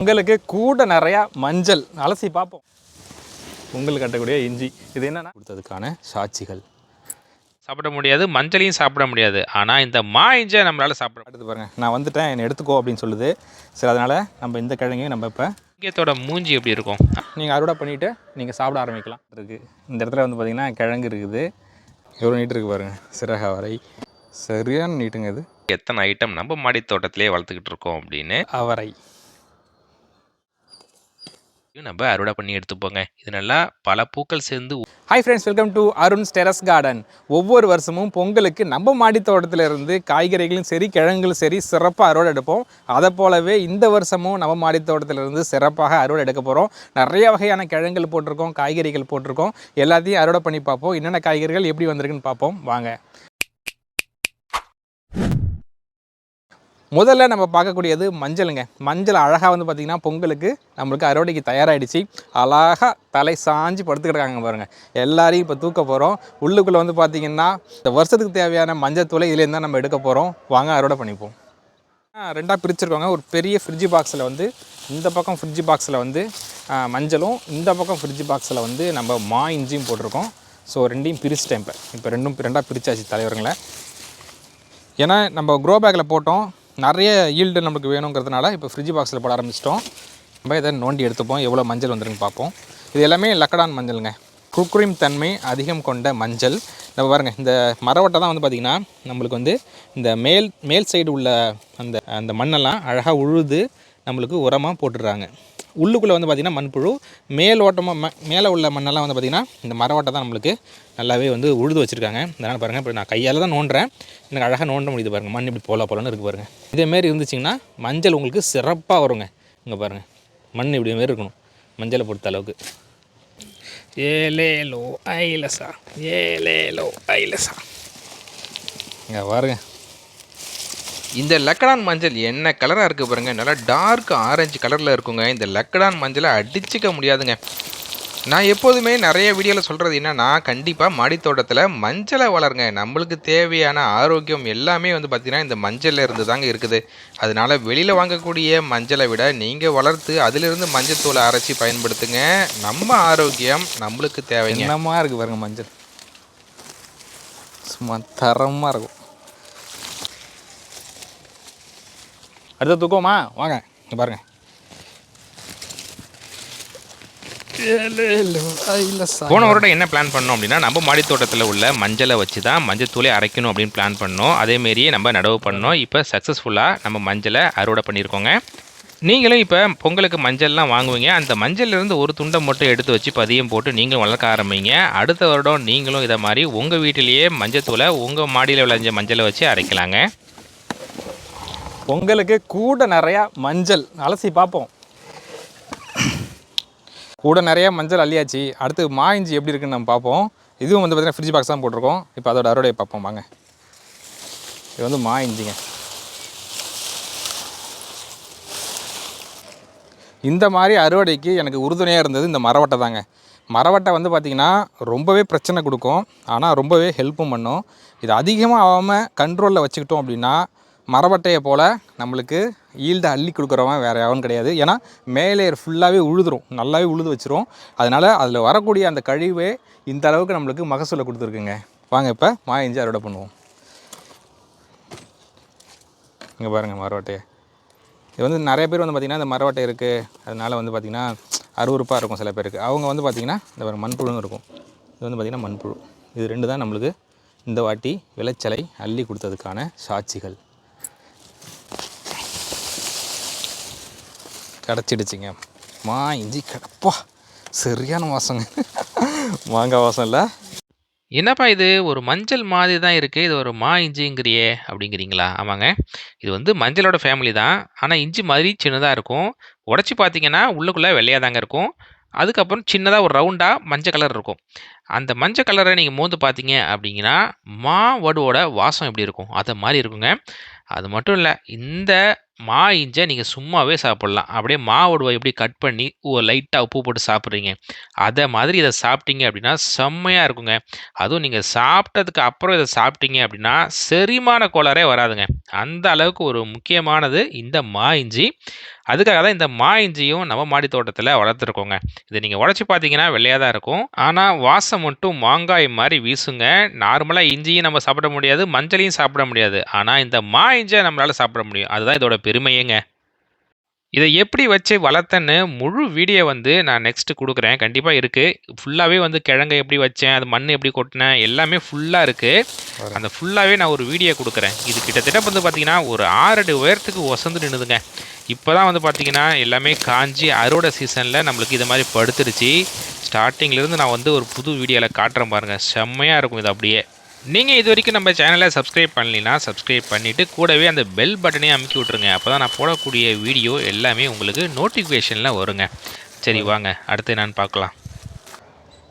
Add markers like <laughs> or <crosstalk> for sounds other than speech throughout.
உங்களுக்கு கூட நிறையா மஞ்சள். அலசி பார்ப்போம். உங்களுக்கு கட்டக்கூடிய இஞ்சி. இது என்னன்னா? கொடுத்ததுக்கான சாட்சிகள். சாப்பிட முடியாது. மஞ்சளையும் சாப்பிட முடியாது. ஆனால் இந்த மா இஞ்சை நம்மளால் சாப்பிட அடுத்து பாருங்க. நான் வந்துட்டேன். என்னை எடுத்துக்கோ அப்படின்னு சொல்லுது. சரி அதனால் நம்ம இந்த கிழங்கையும் நம்ம இப்போ இங்கத்தோட மூஞ்சி எப்படி இருக்கும்? நீங்கள் அறுவடை பண்ணிவிட்டு நீங்கள் சாப்பிட ஆரம்பிக்கலாம். இருக்குது இந்த இடத்துல வந்து பார்த்திங்கன்னா கிழங்கு இருக்குது. எவ்வளோ நீட்டு இருக்குது பாருங்கள் சிறக வரை சரியான நீட்டுங்க இது. எத்தனை ஐட்டம் நம்ம மாடி தோட்டத்திலே வளர்த்துக்கிட்டு இருக்கோம் அப்படின்னு அவரை. நம்ம அறுவடை பண்ணி எடுத்துப்போங்க. இது நல்லா பல பூக்கள் சேர்ந்து hi friends welcome to Arun's terrace garden ஒவ்வொரு வருஷமும் பொங்கலுக்கு நம்ம மாடி தோட்டத்துல இருந்து காய்கறிகளும் சரி கிழங்குகளும் சரி சிறப்பாக அறுவடை எடுப்போம். அதை போலவே இந்த வருஷமும் நம்ம மாடி தோட்டத்துல இருந்து சிறப்பாக அறுவடை எடுக்க போகிறோம் நிறைய வகையான கிழங்குகள் போட்டிருக்கோம் காய்கறிகள் போட்டிருக்கோம். எல்லாத்தையும் அறுவடை பண்ணி பார்ப்போம். என்னென்ன காய்கறிகள் எப்படி வந்திருக்குன்னு பார்ப்போம். வாங்க. முதல்ல நம்ம பார்க்கக்கூடியது மஞ்சளுங்க. மஞ்சள் அழகாக வந்து பார்த்திங்கன்னா பொங்கலுக்கு நம்மளுக்கு அறுவடைக்கு தயாராகிடுச்சு அழகாக தலை சாஞ்சு படுத்துக்கிட்டாங்க பாருங்கள் எல்லாரையும் இப்போ தூக்க போகிறோம் உள்ளுக்குள்ளே வந்து பார்த்திங்கன்னா இந்த வருஷத்துக்கு தேவையான மஞ்சள் தூளை இதுலேருந்து தான் நம்ம எடுக்க போகிறோம் வாங்க அறுவடை பண்ணிப்போம். ரெண்டாக பிரிச்சுருக்கோங்க. ஒரு பெரிய ஃப்ரிட்ஜ் பாக்ஸில் வந்து இந்த பக்கம் ஃப்ரிட்ஜ் பாக்ஸில் வந்து மஞ்சளும் இந்த பக்கம் ஃப்ரிட்ஜ் பாக்ஸில் வந்து நம்ம மா இஞ்சியும் போட்டிருக்கோம். ஸோ ரெண்டையும் பிரிச்சிட்டேன் இப்போ. இப்போ ரெண்டும் ரெண்டாக பிரிச்சாச்சு தலைவருங்களை. ஏன்னா நம்ம க்ரோ பேக்கில் போட்டோம். நிறைய ஈல்டு நமக்கு வேணுங்கிறதுனால இப்போ ஃப்ரிட்ஜ் பாக்ஸில் போட ஆரம்பிச்சிட்டோம். நம்ம இதை நோண்டி எடுத்துப்போம். எவ்வளோ மஞ்சள் வந்துருன்னு பார்ப்போம். இது எல்லாமே லக்கடான் மஞ்சளுங்க. குக்குரிம் தன்மை அதிகம் கொண்ட மஞ்சள். நம்ம பாருங்கள் இந்த மரவட்டை தான் வந்து பார்த்திங்கன்னா நம்மளுக்கு வந்து இந்த மேல் மேல் சைடு உள்ள அந்த அந்த மண்ணெல்லாம் அழகாக உழுது நம்மளுக்கு உரமாக போட்டுடுறாங்க. உள்ளுக்குள்ளே வந்து பார்த்திங்கன்னா மண்புழு மேல் ஓட்டமாக ம மேலே உள்ள மண்ணெல்லாம் வந்து பார்த்திங்கன்னா இந்த மரவட்டை தான் நம்மளுக்கு நல்லாவே வந்து உழுது வச்சுருக்காங்க. அதனால் பாருங்கள் இப்போ நான் கையால் தான் நோண்டுறேன். எனக்கு அழகாக நோண்ட முடியுது பாருங்கள் மண் இப்படி போல போலன்னு இருக்குது பாருங்கள் இதேமாரி இருந்துச்சிங்கன்னா மஞ்சள் உங்களுக்கு சிறப்பாக வருங்க. இங்கே பாருங்கள் மண் இப்படி மாரி இருக்கணும் மஞ்சளை பொறுத்த அளவுக்கு. ஏலேலோ ஐலசா ஏலேலோ ஐலசா. இங்கே பாருங்கள் இந்த லக்கடான் மஞ்சள் என்ன கலராக இருக்குது பாருங்க. நல்லா டார்க் ஆரஞ்சு கலரில் இருக்குங்க. இந்த லக்கடான் மஞ்சளை அடிச்சிக்க முடியாதுங்க. நான் எப்போதுமே நிறைய வீடியோவில் சொல்கிறது என்னென்னா கண்டிப்பாக மாடித்தோட்டத்தில் மஞ்சளை வளருங்க. நம்மளுக்கு தேவையான ஆரோக்கியம் எல்லாமே வந்து பார்த்திங்கன்னா இந்த மஞ்சளில் இருந்து தாங்க இருக்குது. அதனால வெளியில் வாங்கக்கூடிய மஞ்சளை விட நீங்கள் வளர்த்து அதிலிருந்து மஞ்சள் தூளை அரைச்சி பயன்படுத்துங்க. நம்ம ஆரோக்கியம் நம்மளுக்கு தேவை என்னமாக இருக்குது பாருங்கள் மஞ்சள். சும்மா தரமாக இருக்கும். அடுத்த தூக்கமா? வாங்க இங்கே பாருங்க. போன வருடம் என்ன பிளான் பண்ணோம் அப்படின்னா நம்ம மாடி தோட்டத்தில் உள்ள மஞ்சளை வச்சு தான் மஞ்சள் தூளை அரைக்கணும் அப்படின்னு பிளான் பண்ணோம். அதேமாரியே நம்ம நடவு பண்ணோம். இப்போ சக்ஸஸ்ஃபுல்லாக நம்ம மஞ்சளை அறுவடை பண்ணியிருக்கோங்க. நீங்களும் இப்போ பொங்கலுக்கு மஞ்சள்லாம் வாங்குவீங்க. அந்த மஞ்சள்லேருந்து ஒரு துண்டை மட்டும் எடுத்து வச்சு பதியம் போட்டு நீங்களும் வளர்க்க ஆரம்பிங்க. அடுத்த வருடம் நீங்களும் இதை மாதிரி உங்கள் வீட்டிலேயே மஞ்சள் தூளை உங்கள் மாடியில் விளைஞ்ச மஞ்சளை வச்சு அரைக்கலாங்க. பொங்கலுக்கு கூட நிறையா மஞ்சள். அலசி பார்ப்போம். கூட நிறையா மஞ்சள் அள்ளியாச்சு. அடுத்து மா இஞ்சி எப்படி இருக்குன்னு நம்ம பார்ப்போம். இதுவும் வந்து பார்த்தீங்கன்னா ஃப்ரிட்ஜ் பாக்ஸ் தான் போட்டிருக்கோம். இப்போ அதோட அறுவடையை பார்ப்போம். வாங்க. இது வந்து மா இஞ்சிங்க. இந்த மாதிரி அறுவடைக்கு எனக்கு உறுதுணையாக இருந்தது இந்த மரவட்டை தாங்க. மரவட்டை வந்து பார்த்திங்கன்னா ரொம்பவே பிரச்சனை கொடுக்கும். ஆனால் ரொம்பவே ஹெல்ப்பும் பண்ணும். இது அதிகமாக ஆகாமல் கண்ட்ரோலில் வச்சுக்கிட்டோம் அப்படின்னா மரவட்டையை போல் நம்மளுக்கு ஈல்டை அள்ளி கொடுக்குறவன் வேறு எவனும் கிடையாது. ஏன்னா மேலே ஃபுல்லாகவே உழுதுரும். நல்லாவே உழுது வச்சிரும். அதனால் அதில் வரக்கூடிய அந்த கழிவே இந்த அளவுக்கு நம்மளுக்கு மகசூலை கொடுத்துருக்குங்க. வாங்க இப்போ மா இஞ்சி அறுவடை பண்ணுவோம். இங்கே பாருங்கள் மரவட்டையை இது வந்து நிறைய பேர் வந்து பார்த்திங்கன்னா இந்த மரவட்டை இருக்குது அதனால் வந்து பார்த்திங்கன்னா அருவருப்பாக இருக்கும் சில பேருக்கு. அவங்க வந்து பார்த்திங்கன்னா இந்த மண்புழுன்னு இருக்கும். இது வந்து பார்த்திங்கன்னா மண்புழு. இது ரெண்டு தான் நம்மளுக்கு இந்த வாட்டி விளைச்சலை அள்ளி கொடுத்ததுக்கான சாட்சிகள். கிடச்சிடுச்சிங்க. மா இஞ்சி கிடப்பா சரியான வாசங்க. மாங்காய் வாசம் இல்லை? என்னப்பா இது? ஒரு மஞ்சள் மாதிரி தான் இருக்குது இது ஒரு மா இஞ்சிங்கிறியே அப்படிங்கிறீங்களா? ஆமாங்க. இது வந்து மஞ்சளோட ஃபேமிலி தான். ஆனால் இஞ்சி மாதிரி சின்னதாக இருக்கும். உடச்சி பார்த்தீங்கன்னா உள்ளுக்குள்ளே வெள்ளையாக தாங்க இருக்கும். அதுக்கப்புறம் சின்னதாக ஒரு ரவுண்டாக மஞ்சள் கலர் இருக்கும். அந்த மஞ்சள் கலரை நீங்கள் மோந்து பார்த்தீங்க அப்படிங்கன்னா மா வடுவோட வாசம் எப்படி இருக்கும்? அதை மாதிரி இருக்குங்க. அது மட்டும் இல்லை இந்த மா இஞ்சை நீங்கள் சும்மாவே சாப்பிட்லாம். அப்படியே மாவடுவை எப்படி கட் பண்ணி லைட்டாக உப்பு போட்டு சாப்பிட்றீங்க. அதை மாதிரி இதை சாப்பிட்டீங்க அப்படின்னா செம்மையாக இருக்குங்க. அதுவும் நீங்கள் சாப்பிட்டதுக்கு அப்புறம் இதை சாப்பிட்டீங்க அப்படின்னா செரிமான கோளாறே வராதுங்க. அந்த அளவுக்கு ஒரு முக்கியமானது இந்த மா இஞ்சி. அதுக்காக தான் இந்த மா இஞ்சியும் நம்ம மாடி தோட்டத்தில் வளர்த்துருக்கோங்க. இதை நீங்கள் உடச்சி பார்த்தீங்கன்னா வெள்ளையாக தான் இருக்கும். ஆனால் வாசம் மட்டும் மாங்காய் மாதிரி வீசுங்க. நார்மலாக இஞ்சியும் நம்ம சாப்பிட முடியாது மஞ்சளையும் சாப்பிட முடியாது. ஆனால் இந்த மா இஞ்சியை நம்மளால் சாப்பிட முடியும். அதுதான் இதோட பெருமையேங்க இதை எப்படி வச்சு வளர்த்தேன்னு முழு வீடியோ வந்து நான் நெக்ஸ்ட்டு கொடுக்குறேன். கண்டிப்பாக இருக்குது ஃபுல்லாகவே வந்து கிழங்கை எப்படி வச்சேன் அது மண் எப்படி கொட்டினேன் எல்லாமே ஃபுல்லாக இருக்குது அந்த ஃபுல்லாகவே நான் ஒரு வீடியோ கொடுக்குறேன். இது கிட்டத்தட்ட வந்து பார்த்தீங்கன்னா ஒரு ஆறடி உயரத்துக்கு ஒசந்து நின்றுதுங்க இப்போ தான் வந்து பார்த்தீங்கன்னா எல்லாமே காஞ்சி அறுவடை சீசனில் நம்மளுக்கு இது மாதிரி படுத்துருச்சு ஸ்டார்டிங்லேருந்து நான் வந்து ஒரு புது வீடியோவில் காட்டுறேன் பாருங்கள் செம்மையாக இருக்கும் இது அப்படியே. நீங்கள் இது வரைக்கும் நம்ம சேனலை சப்ஸ்கிரைப் பண்ணலைன்னா சப்ஸ்கிரைப் பண்ணிவிட்டு கூடவே அந்த பெல் பட்டனையும் அமுக்கி விட்ருங்க அப்போ தான் நான் போடக்கூடிய வீடியோ எல்லாமே உங்களுக்கு நோட்டிஃபிகேஷனில் வருங்க. சரி வாங்க. அடுத்து என்னன்னு பார்க்கலாம்.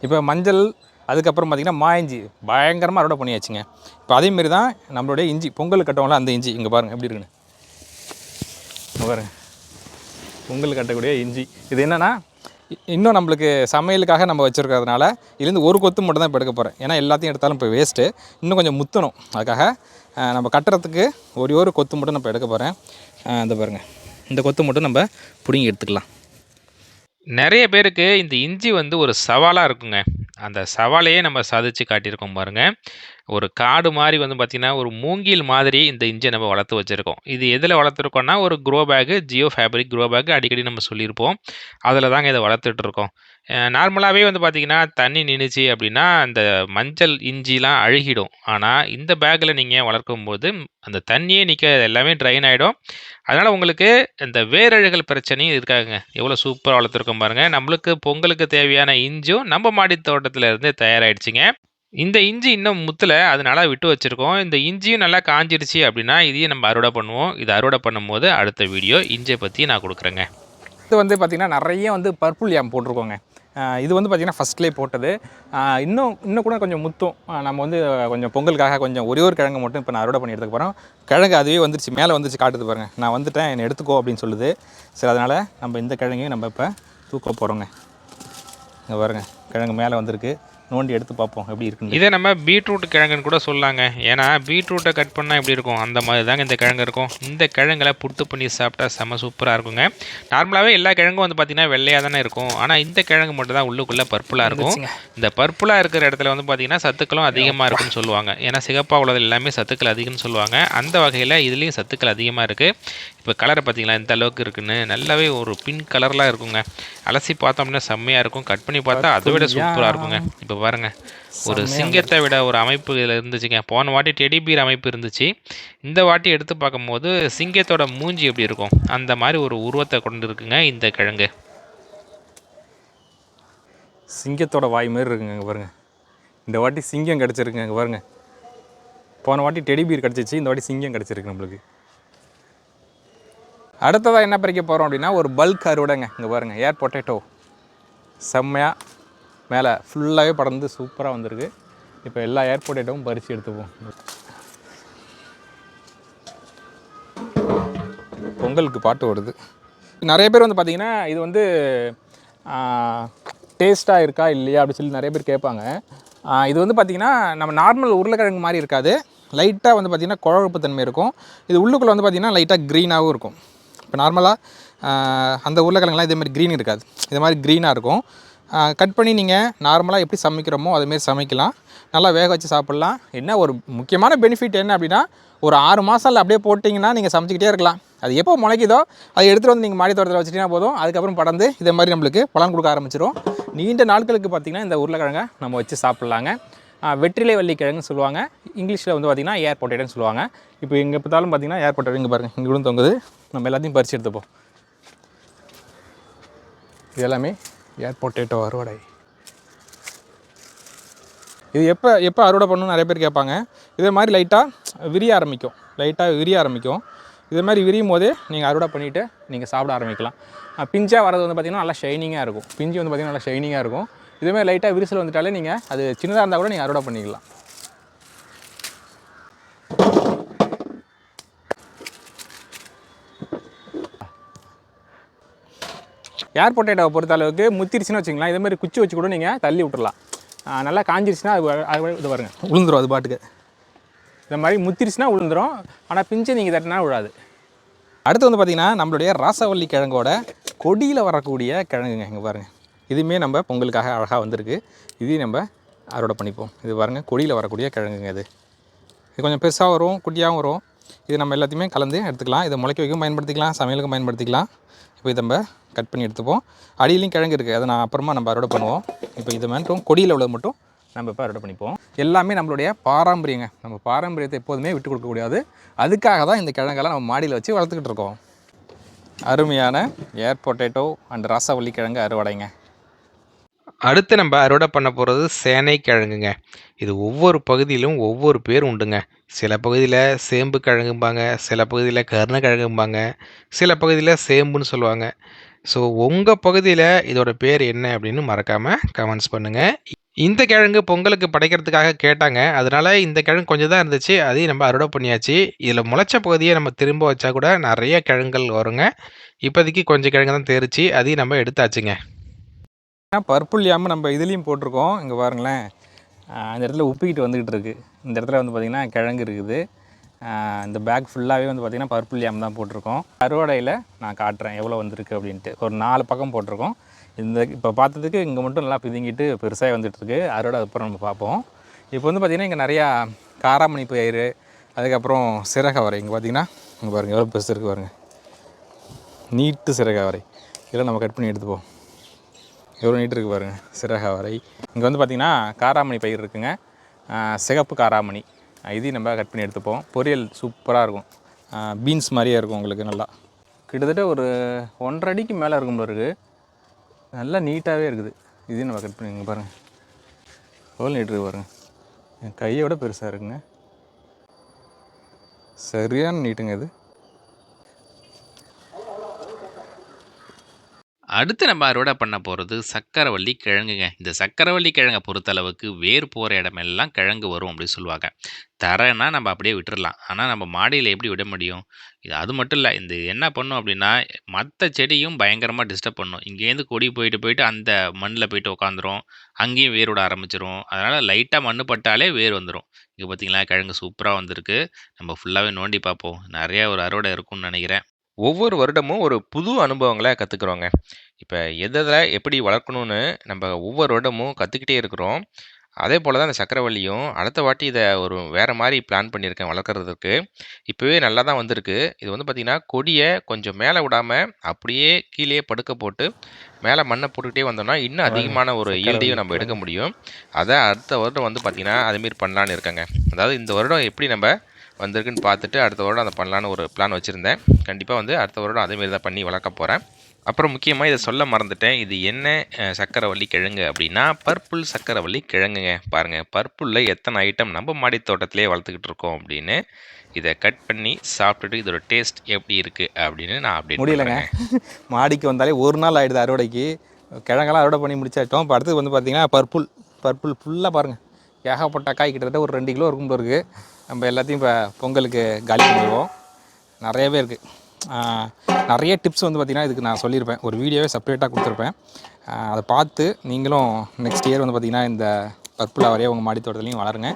இப்போ மஞ்சள் அதுக்கப்புறம் பார்த்திங்கன்னா மா இஞ்சி. பயங்கரமாக அறுவடை பண்ணியாச்சுங்க. இப்போ அதேமாரி தான் நம்மளுடைய இஞ்சி. பொங்கல் கட்டவங்கள அந்த இஞ்சி. இங்கே பாருங்கள் எப்படி இருக்குன்னு. இங்க பாருங்க. பொங்கல் கட்டக்கூடிய இஞ்சி. இது என்னென்னா இன்னும் நம்மளுக்கு சமையலுக்காக நம்ம வச்சுருக்கிறதுனால இதுலேருந்து ஒரு கொத்து மட்டும் தான் இப்போ எடுக்க போகிறேன் ஏன்னா எல்லாத்தையும் எடுத்தாலும் இப்போ வேஸ்ட்டு இன்னும் கொஞ்சம் முத்தணும். அதுக்காக நம்ம கட்டுறதுக்கு ஒரே ஒரு கொத்து மட்டும் நம்ம எடுக்க போகிறேன் இந்த பாருங்கள் இந்த கொத்து மட்டும் நம்ம பிடுங்கி எடுத்துக்கலாம். நிறைய பேருக்கு இந்த இஞ்சி வந்து ஒரு சவாலாக இருக்குங்க. அந்த சவாலையே நம்ம சாதிச்சு காட்டியிருக்கோம் பாருங்க. ஒரு காடு மாதிரி வந்து பார்த்திங்கன்னா ஒரு மூங்கில் மாதிரி இந்த இஞ்சியை நம்ம வளர்த்து வச்சுருக்கோம். இது எதில் வளர்த்துருக்கோம்னா ஒரு grow bag geo fabric grow bag அடிக்கடி நம்ம சொல்லியிருப்போம். அதில் தாங்க இதை வளர்த்துட்ருக்கோம் நார்மலாகவே வந்து பார்த்திங்கன்னா தண்ணி நின்றுச்சு அப்படின்னா அந்த மஞ்சள் இஞ்சிலாம் அழுகிடும். ஆனால் இந்த பேக்கில் நீங்கள் வளர்க்கும்போது அந்த தண்ணியே நிற்க எல்லாமே ட்ரைன் ஆகிடும் அதனால் உங்களுக்கு இந்த வேரழுகல் பிரச்சனையும் இருக்காங்க எவ்வளோ சூப்பராக வளர்த்துருக்கோம் பாருங்கள் நம்மளுக்கு பொங்கலுக்கு தேவையான இஞ்சும் நம்ம மாடி தோட்டத்தில் இருந்து தயாராகிடுச்சிங்க இந்த இஞ்சி இன்னும் முத்தில் அதனால விட்டு வச்சுருக்கோம். இந்த இஞ்சியும் நல்லா காஞ்சிடுச்சு அப்படின்னா இதையும் நம்ம அறுவடை பண்ணுவோம். இது அறுவடை பண்ணும்போது அடுத்த வீடியோ இஞ்சியை பற்றி நான் கொடுக்குறேங்க. இது வந்து பார்த்திங்கன்னா நிறைய வந்து பர்பிள் யாம் போட்டிருக்கோங்க. இது வந்து பார்த்திங்கன்னா ஃபஸ்ட்லேயே போட்டது. இன்னும் இன்னும் கூட கொஞ்சம் முத்தும். நம்ம வந்து கொஞ்சம் பொங்கலுக்காக கொஞ்சம் ஒரே ஒரு கிழங்கு மட்டும் இப்போ நான் அறுவடை பண்ணி எடுத்துக்க போகிறோம் கிழங்கு அதுவே வந்துருச்சு மேலே வந்துருச்சு காட்டுது பாருங்க. நான் வந்துட்டேன் என்னை எடுத்துக்கோ அப்படின்னு சொல்லுது. சரி அதனால் நம்ம இந்த கிழங்கையும் நம்ம இப்போ தூக்க போகிறோங்க இங்கே பாருங்க கிழங்கு மேலே வந்திருக்கு. நோண்டி எடுத்து பார்ப்போம் எப்படி இருக்குன்னு. இதை நம்ம பீட்ரூட் கிழங்குன்னு கூட சொல்லலாங்க. ஏன்னா பீட்ரூட்டை கட் பண்ணால் எப்படி இருக்கும்? அந்த மாதிரி தாங்க இந்த கிழங்கு இருக்கும். இந்த கிழங்குல புட்டு பண்ணி சாப்பிட்டா செம சூப்பராக இருக்குங்க. நார்மலாகவே எல்லா கிழங்கும் வந்து பார்த்திங்கன்னா வெள்ளையாக தானே இருக்கும். ஆனால் இந்த கிழங்கு மட்டும் தான் உள்ளுக்குள்ளே பர்புளாக இருக்கும். இந்த பர்புளாக இருக்கிற இடத்துல வந்து பார்த்திங்கன்னா சத்துக்களும் அதிகமாக இருக்குன்னு சொல்லுவாங்க. ஏன்னா சிகப்பாக உள்ளது எல்லாமே சத்துக்கள் அதிகம்னு சொல்லுவாங்க. அந்த வகையில் இதுலேயும் சத்துக்கள் அதிகமாக இருக்குது இப்போ கலரை பார்த்தீங்களா? இந்த அளவுக்கு இருக்குன்னு? நல்லாவே ஒரு பிங்க் கலர்லாம் இருக்குங்க. அலசி பார்த்தோம்னா செம்மையாக இருக்கும். கட் பண்ணி பார்த்தா அதை விட சூப்பராக இருக்குங்க. இப்போ பாருங்க. ஒரு சிங்கத்தை விட ஒரு அமைப்பு இதில் இருந்துச்சுங்க. போன வாட்டி டெடி பீர் அமைப்பு இருந்துச்சு. இந்த வாட்டி எடுத்து பார்க்கும்போது சிங்கத்தோட மூஞ்சி எப்படி இருக்கும்? அந்த மாதிரி ஒரு உருவத்தை கொண்டு இருக்குங்க இந்த கிழங்கு. சிங்கத்தோட வாய் மாதிரி இருக்குங்க பாருங்க. இந்த வாட்டி சிங்கம் கிடச்சிருக்குங்க பாருங்க. போன வாட்டி டெடி பீர் கிடச்சிச்சு. இந்த வாட்டி சிங்கம் கிடச்சிருக்கு நம்மளுக்கு. அடுத்ததாக என்ன பறிக்க போகிறோம் அப்படின்னா ஒரு பல்க் அறுவடைங்க. இங்கே பாருங்கள் ஏர் பொட்டேட்டோ செம்மையாக மேலே ஃபுல்லாகவே படர்ந்து சூப்பராக வந்திருக்கு. இப்போ எல்லா ஏர் பொட்டேட்டோவும் பறித்து எடுத்துப்போம். பொங்கலுக்கு பாட்டு ஓடுது. நிறைய பேர் வந்து பார்த்தீங்கன்னா இது வந்து டேஸ்ட்டாக இருக்கா இல்லையா அப்படின்னு சொல்லி நிறைய பேர் கேட்பாங்க. இது வந்து பார்த்திங்கன்னா நம்ம நார்மல் உருளைக்கிழங்கு மாதிரி இருக்காது. லைட்டாக வந்து பார்த்திங்கன்னா குழப்பு தன்மை இருக்கும். இது உள்ளுக்குள்ளே வந்து பார்த்திங்கன்னா லைட்டாக க்ரீனாகவும் இருக்கும். இப்போ நார்மலாக அந்த உருளைக்கிழங்குலாம் இதேமாதிரி க்ரீன் இருக்காது. இது மாதிரி க்ரீனாக இருக்கும். கட் பண்ணி நீங்கள் நார்மலாக எப்படி சமைக்கிறோமோ அதுமாரி சமைக்கலாம். நல்லா வேக வச்சு சாப்பிட்லாம். என்ன ஒரு முக்கியமான பெனிஃபிட் என்ன அப்படின்னா ஒரு ஆறு மாதம் அப்படியே போட்டிங்கன்னா நீங்கள் சமைச்சிக்கிட்டே இருக்கலாம். அது எப்போ முளைக்குதோ அதை எடுத்துகிட்டு வந்து நீங்கள் மாடி தோட்டத்தில் வச்சுட்டிங்கன்னா போதும். அதுக்கப்புறம் படந்து இதே மாதிரி நம்மளுக்கு பலன் கொடுக்க ஆரம்பிச்சிடும் நீண்ட நாட்களுக்கு பார்த்திங்கன்னா இந்த உருளைக்கிழங்கை நம்ம வச்சு சாப்பிட்லாங்க. வெற்றிலை வள்ளி கிழங்குன்னு சொல்லுவாங்க. இங்கிலீஷில் வந்து பார்த்திங்கன்னா ஏர் பொட்டேட்டோன்னு சொல்லுவாங்க. இப்போ எங்கே பார்த்தாலும் பார்த்திங்கன்னா ஏர் பொட்டேட்டோ இங்கே பாருங்கள் இங்கே விழுந்து தொங்குது. நம்ம எல்லாத்தையும் பறித்து எடுத்துப்போம் இது எல்லாமே ஏர் பொட்டேட்டோ அறுவடை. இது எப்போ எப்போ அறுவடை பண்ணணும்னு நிறைய பேர் கேட்பாங்க. இதே மாதிரி லைட்டாக விரிய ஆரம்பிக்கும். லைட்டாக விரிய ஆரம்பிக்கும். இதே மாதிரி விரியும் போதே நீங்கள் அறுவடை பண்ணிவிட்டு நீங்கள் சாப்பிட ஆரம்பிக்கலாம். பிஞ்சாக வரது வந்து பார்த்திங்கன்னா நல்லா ஷைனிங்காக இருக்கும். பிஞ்சு வந்து பார்த்திங்கன்னா நல்லா ஷைனிங்காக இருக்கும். இதேமாதிரி லைட்டாக விரிசல் வந்துட்டாலே நீங்கள் அது சின்னதாக இருந்தால் கூட நீங்கள் அறுவடை பண்ணிக்கலாம். ஏர் பொட்டேட்டோவை பொறுத்த அளவுக்கு முத்திருச்சுன்னு வச்சுங்களேன் இதே மாதிரி குச்சி வச்சு கூட நீங்கள் தள்ளி விட்டுறலாம். ஆஹ் நல்லா காஞ்சிருச்சுன்னா அது அது இது பாருங்க. உளுந்துரும் அது பாட்டுக்கு. இந்த மாதிரி முத்திருச்சுன்னா உளுந்துரும். ஆனால் பிஞ்சை நீங்கள் தட்டினா விழாது. அடுத்து வந்து பார்த்திங்கன்னா நம்மளுடைய ராசவள்ளி கிழங்கோட கொடியில் வரக்கூடிய கிழங்குங்க. இங்கே பாருங்கள் இதுவுமே நம்ம பொங்கலுக்காக அழகாக வந்திருக்கு. இதையும் நம்ம அறுவடை பண்ணிப்போம். இது பாருங்கள் கொடியில் வரக்கூடிய கிழங்குங்க இது. இது கொஞ்சம் பெருசாக வரும் குட்டியாகவும் வரும். இது நம்ம எல்லாத்தையுமே கலந்து எடுத்துக்கலாம். இதை முளைக்க வைக்கவும் பயன்படுத்திக்கலாம் சமையலுக்கும் பயன்படுத்திக்கலாம். இப்போ இதை நம்ம கட் பண்ணி எடுத்துப்போம். அடியிலையும் கிழங்கு இருக்குது அதை நான் அப்புறமா நம்ம அறுவடை பண்ணுவோம். இப்போ இது மட்டும் கொடியில் உள்ளது மட்டும் நம்ம இப்போ அறுவடை பண்ணிப்போம். எல்லாமே நம்மளுடைய பாரம்பரியங்க. நம்ம பாரம்பரியத்தை எப்போதுமே விட்டு கொடுக்கக்கூடாது அதுக்காக தான் இந்த கிழங்கெல்லாம் நம்ம மாடியில் வச்சு வளர்த்துக்கிட்டு இருக்கோம். அருமையான ஏர் பொட்டேட்டோ அண்ட் ரசவள்ளி கிழங்கு அறுவடைங்க. அடுத்து நம்ம அறுவடை பண்ண போகிறது சேனை கிழங்குங்க இது ஒவ்வொரு பகுதியிலும் ஒவ்வொரு பேர் உண்டுங்க. சில பகுதியில் சேம்பு கிழங்கும்பாங்க சில பகுதியில் கருணக்கிழங்கும்பாங்க சில பகுதியில் சேம்புன்னு சொல்லுவாங்க. ஸோ உங்கள் பகுதியில் இதோட பேர் என்ன அப்படின்னு மறக்காமல் கமெண்ட்ஸ் பண்ணுங்கள் இந்த கிழங்கு பொங்கலுக்கு படைக்கிறதுக்காக கேட்டாங்க. அதனால் இந்த கிழங்கு கொஞ்சம் தான் இருந்துச்சு. அதையும் நம்ம அறுவடை பண்ணியாச்சு. இதில் முளைச்ச பகுதியை நம்ம திரும்ப வச்சா கூட நிறைய கிழங்குகள் வருங்க. இப்போதைக்கு கொஞ்சம் கிழங்கு தான் தெரிச்சு. அதையும் நம்ம எடுத்தாச்சுங்க. பர்பிள் யாம நம்ம இதுலேயும் போட்டிருக்கோம். இங்கே பாருங்களேன். அந்த இடத்துல உப்பிக்கிட்டு வந்துக்கிட்டு இருக்குது இந்த இடத்துல வந்து பார்த்திங்கன்னா கிழங்கு இருக்குது. இந்த பேக் ஃபுல்லாகவே வந்து பார்த்திங்கன்னா பர்பிள் யாம் தான் போட்டிருக்கோம். அறுவடையில் நான் காட்டுறேன் எவ்வளோ வந்திருக்கு அப்படின்ட்டு. ஒரு நாலு பக்கம் போட்டிருக்கோம். இந்த இப்போ பார்த்ததுக்கு இங்கே மட்டும் நல்லா பிதுங்கிட்டு பெருசாக வந்துட்டுருக்கு அறுவடை அப்புறம் நம்ம பார்ப்போம். இப்போ வந்து பார்த்திங்கன்னா இங்கே நிறையா காராமணி பயிர் அதுக்கப்புறம் சிறகவரை இங்கே பார்த்தீங்கன்னா இங்கே பாருங்கள் எவ்வளோ பெருசு இருக்குது பாருங்கள் நீட்டு சிறகவரை இதெல்லாம் நம்ம கட் பண்ணி எடுத்துப்போம். எவ்வளோ நீட்டு இருக்குது பாருங்கள் சிறக வரை. இங்கே வந்து பார்த்திங்கன்னா காராமணி பயிர் இருக்குங்க. சிகப்பு காராமணி. இதையும் நம்ம கட் பண்ணி எடுத்துப்போம். பொரியல் சூப்பராக இருக்கும். பீன்ஸ் மாதிரியே இருக்கும் உங்களுக்கு நல்லா. கிட்டத்தட்ட ஒரு ஒன்றரை அடிக்கு மேலே இருக்கும் இருக்குது நல்லா நீட்டாகவே இருக்குது. இதையும் நம்ம கட் பண்ணிங்க பாருங்கள் எவ்வளோ நீட் இருக்குது பாருங்கள் என் கையை விட பெருசாக இருக்குங்க. சரியான நீட்டுங்க இது. அடுத்து நம்ம அறுவடை பண்ண போகிறது சக்கரவள்ளி கிழங்குங்க. இந்த சக்கரவள்ளி கிழங்கை பொறுத்தளவுக்கு வேர் போகிற இடமெல்லாம் கிழங்கு வரும் அப்படின்னு சொல்லுவாங்க. தரேன்னா நம்ம அப்படியே விட்டுடலாம் ஆனால் நம்ம மாடியில் எப்படி விட முடியும்? இது அது மட்டும் இல்லை. இந்த என்ன பண்ணும் அப்படின்னா மற்ற செடியும் பயங்கரமாக டிஸ்டர்ப் பண்ணும். இங்கேருந்து கொடி போயிட்டு போயிட்டு அந்த மண்ணில் போயிட்டு உட்காந்துரும் அங்கேயும் வேர் விட ஆரம்பிச்சிரும். அதனால் லைட்டாக மண்ணு பட்டாலே வேர் வந்துடும் இங்கே பார்த்தீங்களா கிழங்கு சூப்பராக வந்திருக்கு. நம்ம ஃபுல்லாகவே நோண்டி பார்ப்போம். நிறைய ஒரு அறுவடை இருக்கும்னு நினைக்கிறேன். ஒவ்வொரு வருடமும் ஒரு புது அனுபவங்களை கற்றுக்குறோங்க இப்போ எதில் எப்படி வளர்க்கணும்னு நம்ம ஒவ்வொரு வருடமும் கற்றுக்கிட்டே இருக்கிறோம். அதே போல் தான் இந்த சக்கரவள்ளியும் அடுத்த வாட்டி இதை ஒரு வேறு மாதிரி பிளான் பண்ணியிருக்கேன் வளர்க்குறதுக்கு. இப்போவே நல்லா தான் வந்திருக்கு. இது வந்து பார்த்திங்கன்னா கொடியை கொஞ்சம் மேலே விடாமல் அப்படியே கீழே படுக்க போட்டு மேலே மண்ணை போட்டுக்கிட்டே வந்தோம்னா இன்னும் அதிகமான ஒரு ஈல்டையும் நம்ம எடுக்க முடியும். அதை அடுத்த வருடம் வந்து பார்த்திங்கன்னா அதுமாரி பண்ணலான்னு இருக்கேங்க. அதாவது இந்த வருடம் எப்படி நம்ம வந்திருக்குன்னு பார்த்துட்டு அடுத்த வருடம் அதை பண்ணலான்னு ஒரு பிளான் வச்சுருந்தேன். கண்டிப்பாக வந்து அடுத்த வருடம் அதேமாரி தான் பண்ணி வளர்க்க போகிறேன் அப்புறம் முக்கியமாக இதை சொல்ல மறந்துட்டேன். இது என்ன சக்கரவள்ளி கிழங்கு அப்படின்னா பர்பிள் சக்கரவள்ளி கிழங்குங்க. பாருங்கள் பர்பிளில் எத்தனை ஐட்டம் நம்ம மாடி தோட்டத்திலே வளர்த்துக்கிட்டு இருக்கோம் அப்படின்னு இதை கட் பண்ணி சாப்பிட்டுட்டு இதோட டேஸ்ட் எப்படி இருக்குது அப்படின்னு நான் அப்படி முடியலங்க. <laughs> மாடிக்கு வந்தாலே ஒரு நாள் ஆகிடுது அறுவடைக்கு. கிழங்கெல்லாம் அறுவடை பண்ணி முடிச்சாட்டோம் இப்போ அடுத்தது வந்து பார்த்திங்கன்னா பர்பிள் பர்பிள் ஃபுல்லாக பாருங்கள் ஏகப்பட்ட காய் கிட்டத்தட்ட ஒரு ரெண்டு கிலோ இருக்கும் இருக்குது நம்ம எல்லாத்தையும் இப்போ பொங்கலுக்கு காலி பண்ணிடுவோம். நிறையவே இருக்குது நிறைய டிப்ஸ் வந்து பார்த்திங்கன்னா இதுக்கு நான் சொல்லியிருப்பேன். ஒரு வீடியோவே செப்பரேட்டாக கொடுத்துருப்பேன். அதை பார்த்து நீங்களும் நெக்ஸ்ட் இயர் வந்து பார்த்திங்கன்னா இந்த பர்பிள் அவரையே உங்கள் மாடி தோட்டத்துலையும் வளருங்க.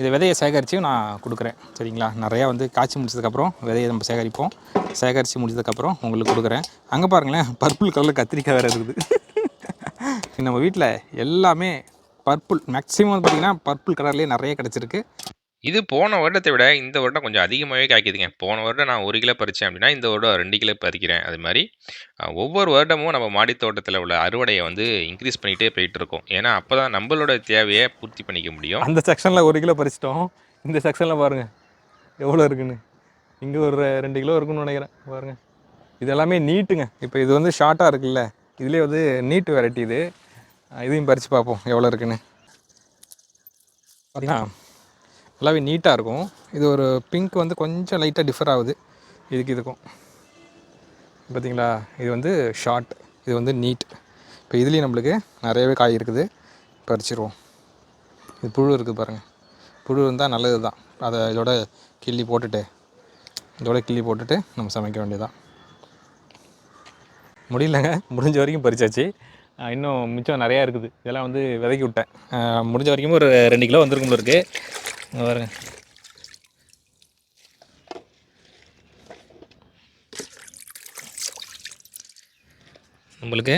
இதை விதையை சேகரித்து நான் கொடுக்குறேன். சரிங்களா? நிறையா வந்து காய்ச்சி முடிச்சதுக்கப்புறம் விதையை நம்ம சேகரிப்போம். சேகரித்து முடிச்சதுக்கப்புறம் உங்களுக்கு கொடுக்குறேன். அங்கே பாருங்களேன் பர்பிள் கலரில் கத்திரிக்காய் வேறு இருக்குது. நம்ம வீட்டில் எல்லாமே பர்பிள் மேக்ஸிமம் வந்து பார்த்திங்கன்னா பர்பிள் கலர்லேயே நிறைய கிடச்சிருக்கு. இது போன வருடத்தை விட இந்த வருடம் கொஞ்சம் அதிகமாகவே காய்க்குதுங்க. போன வருடம் நான் ஒரு கிலோ பறித்தேன் அப்படின்னா இந்த வருடம் ரெண்டு கிலோ பறிக்கிறேன். அது மாதிரி ஒவ்வொரு வருடமும் நம்ம மாடி தோட்டத்தில் உள்ள அறுவடையை வந்து இன்க்ரீஸ் பண்ணிகிட்டே போயிட்டு இருக்கோம். ஏன்னா அப்போ தான் நம்மளோட தேவையை பூர்த்தி பண்ணிக்க முடியும். அந்த செக்ஷனில் ஒரு கிலோ பறிச்சிட்டோம். இந்த செக்ஷனில் பாருங்கள் எவ்வளோ இருக்குன்னு. இங்கே ஒரு ரெண்டு கிலோ இருக்குன்னு நினைக்கிறேன். பாருங்கள் இது எல்லாமே நீட்டுங்க இப்போ இது வந்து ஷார்ட்டாக இருக்குல்ல. இதுலேயே வந்து நீட்டு வெரைட்டி இது. இதையும் பறித்து பார்ப்போம் எவ்வளோ இருக்குன்னு. பார்த்தீங்கன்னா நல்லாவே நீட்டாக இருக்கும். இது ஒரு பிங்க் வந்து கொஞ்சம் லைட்டாக டிஃபர் ஆகுது. இதுக்கு இதுக்கும். பார்த்தீங்களா இது வந்து ஷார்ட் இது வந்து நீட் இப்போ இதுலேயும் நம்மளுக்கு நிறையவே காய் இருக்குது. பறிச்சிருவோம். இது புழு இருக்குது பாருங்கள் புழு இருந்தால் நல்லது தான் அதை இதோட கிள்ளி போட்டுட்டு இதோட கிள்ளி போட்டுட்டு நம்ம சமைக்க வேண்டியதான் முடியலங்க. முடிஞ்ச வரைக்கும் பறிச்சாச்சு. இன்னும் மிச்சம் நிறையா இருக்குது. இதெல்லாம் வந்து விதைக்கி விட்டேன். முடிஞ்ச வரைக்கும் ஒரு ரெண்டு கிலோ வந்திருக்கும் இருக்கு. பாருங்க. நம்மளுக்கு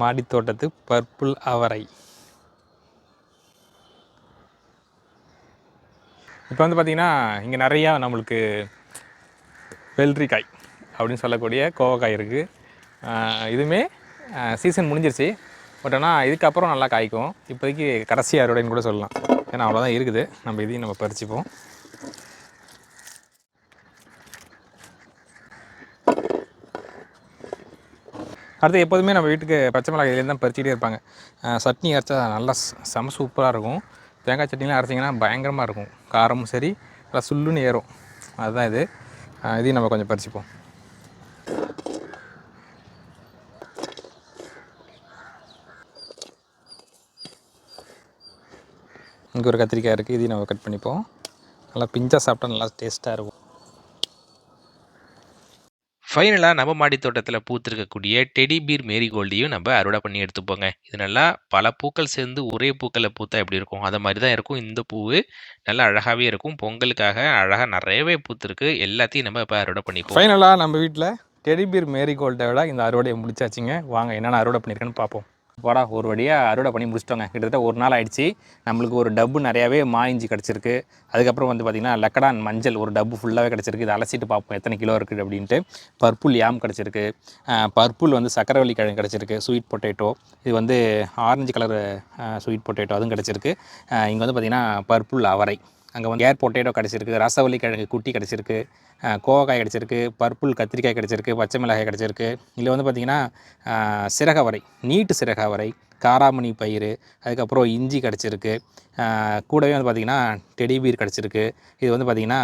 மாடித்தோட்டத்து பர்பிள் அவரை. இப்போ வந்து பார்த்திங்கன்னா இங்கே நிறையா நம்மளுக்கு வெள்ளரிக்காய் அப்படின்னு சொல்லக்கூடிய கோவக்காய் இருக்குது இதுவுமே சீசன் முடிஞ்சிருச்சு. பட் ஆனால் இதுக்கப்புறம் நல்லா காய்க்கும். இப்போதைக்கு கடைசி அறுவடைன்னு கூட சொல்லலாம். ஏன்னா அவ்வளோதான் இருக்குது. நம்ம இதையும் நம்ம பறிச்சுப்போம். அடுத்து எப்போதுமே நம்ம வீட்டுக்கு பச்சை மிளகாய் இதுலேருந்து தான் பறிச்சுட்டே இருப்பாங்க. சட்னி அரைச்சா நல்லா ச- செம சூப்பராக இருக்கும். தேங்காய் சட்னிலாம் அரைச்சிங்கன்னா பயங்கரமாக இருக்கும். காரமும் சரி நல்லா சுல்லுன்னு ஏறும். அதுதான் இது. இதையும் நம்ம கொஞ்சம் பறிச்சுப்போம். இங்கே ஒரு கத்திரிக்காய் இருக்குது இதையும் நம்ம கட் பண்ணிப்போம். நல்லா பிஞ்சாக சாப்பிட்டா நல்லா டேஸ்ட்டாக இருக்கும். ஃபைனலாக நம்ம மாடி தோட்டத்தில் பூத்திருக்கக்கூடிய டெடி பீர் மேரிகோல்டையும் நம்ம அறுவடை பண்ணி எடுத்துப்போங்க. இது நல்லா பல பூக்கள் சேர்ந்து ஒரே பூக்களில் பூத்தா எப்படி இருக்கும்? அதை மாதிரி தான் இருக்கும். இந்த பூவு நல்லா அழகாகவே இருக்கும். பொங்கலுக்காக அழகாக நிறையவே பூத்திருக்கு. எல்லாத்தையும் நம்ம இப்போ அறுவடை பண்ணிப்போம். ஃபைனலாக நம்ம வீட்டில் டெடிபீர் மேரிகோல்டை விட இந்த அறுவடையை முடிச்சாச்சுங்க. வாங்க என்னென்ன அறுவடை பண்ணியிருக்கேன்னு பார்ப்போம். வாடா ஒரு வழியாக அறுவடை பண்ணி முடிச்சிட்டோங்க. கிட்டத்தட்ட ஒரு நாள் ஆயிடுச்சு. நம்மளுக்கு ஒரு டப்பு நிறையாவே மாயிஞ்சி கிடச்சிருக்கு. அதுக்கப்புறம் வந்து பார்த்திங்கன்னா லக்கடான் மஞ்சள் ஒரு டப்பு ஃபுல்லாகவே கிடச்சிருக்கு. இதை அலசிட்டு பார்ப்போம் எத்தனை கிலோ இருக்குது அப்படின்ட்டு. பர்புல் யாம் கிடச்சிருக்கு. பர்புல் வந்து சக்கரவள்ளி கிழங்கு கிடச்சிருக்கு. ஸ்வீட் பொட்டேட்டோ இது வந்து ஆரஞ்சு கலர் ஸ்வீட் பொட்டேட்டோ அதுவும் கிடச்சிருக்கு. இங்கே வந்து பார்த்திங்கன்னா பர்புல் அவரை. அங்கே வந்து ஏர் பொட்டேட்டோ கிடச்சிருக்கு ரசவள்ளி கிழங்கு குட்டி கிடச்சிருக்கு கோவக்காய் கிடச்சிருக்கு பர்பிள் கத்திரிக்காய் கிடச்சிருக்கு பச்சை மிளகாய் கிடச்சிருக்கு. இதில் வந்து பார்த்திங்கன்னா சிறகவரை நீட்டு சிறகவரை காராமணி பயிறு அதுக்கப்புறம் இஞ்சி கிடச்சிருக்கு. கூடவே வந்து பார்த்திங்கன்னா டெடிபீர் கிடச்சிருக்கு. இது வந்து பார்த்திங்கன்னா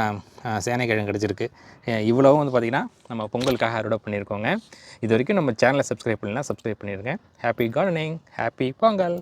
சேனைக்கிழங்கு கிடச்சிருக்கு. இவ்வளவும் வந்து பார்த்திங்கன்னா நம்ம பொங்கலுக்காக அறுவடை பண்ணியிருக்கோங்க. இது வரைக்கும் நம்ம சேனலை சப்ஸ்கிரைப் பண்ணலாம் சப்ஸ்கிரைப் பண்ணிடுங்க. Happy gardening happy Pongal.